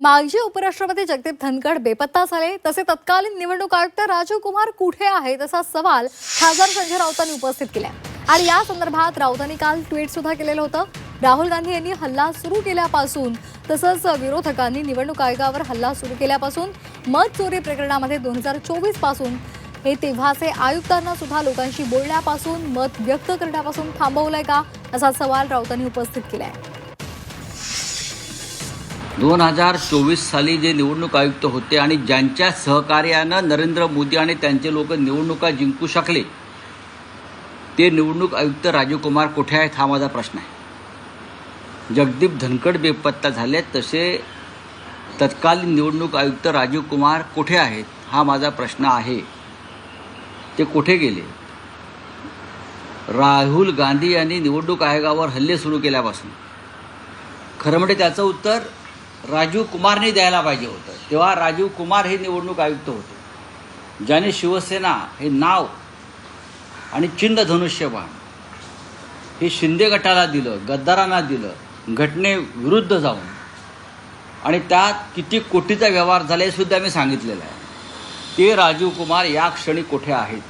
माजी उपराष्ट्रपती जगदीप धनखड बेपत्ता झाले. तसे तत्कालीन निवडणूक आयुक्त राजीव कुमार कुठे आहेत असा सवाल खासदार संजय राऊतांनी उपस्थित केला. आणि या संदर्भात राऊतांनी काल ट्विट सुद्धा केलेलं होतं. राहुल गांधी यांनी हल्ला सुरू केल्यापासून तसंच विरोधकांनी निवडणूक आयोगावर हल्ला सुरू केल्यापासून मत चोरी प्रकरणामध्ये दोन हजार चोवीसपासून हे तेव्हाचे आयुक्तांना सुद्धा लोकांशी बोलण्यापासून मत व्यक्त करण्यापासून थांबवलंय का असा सवाल राऊतांनी उपस्थित केला आहे दोन हजार चोवीस साली जे निवडणूक आयुक्त होते आणि ज्यांच्या सहकार्यानं नरेंद्र मोदी आणि त्यांचे लोक निवडणुका जिंकू शकले ते निवडणूक आयुक्त राजीव कुमार कुठे आहेत हा माझा प्रश्न आहे. जगदीप धनखड बेपत्ता झाले तसे तत्कालीन निवडणूक आयुक्त राजीव कुमार कुठे आहेत हा माझा प्रश्न आहे. ते कुठे गेले? राहुल गांधी यांनी निवडणूक आयोगावर हल्ले सुरू केल्यापासून. खरं म्हणजे त्याचं उत्तर राजीव कुमारने द्यायला पाहिजे होतं. तेव्हा राजीव कुमार हे निवडणूक आयुक्त होते. ज्याने शिवसेना हे नाव आणि चिन्ह धनुष्यबाण हे शिंदे गटाला दिलं गद्दारांना दिलं घटनेविरुद्ध जाऊन. आणि त्यात किती कोटीचा व्यवहार झाला हे सुद्धा मी सांगितलेलं आहे. ते राजीव कुमार या क्षणी कुठे आहेत?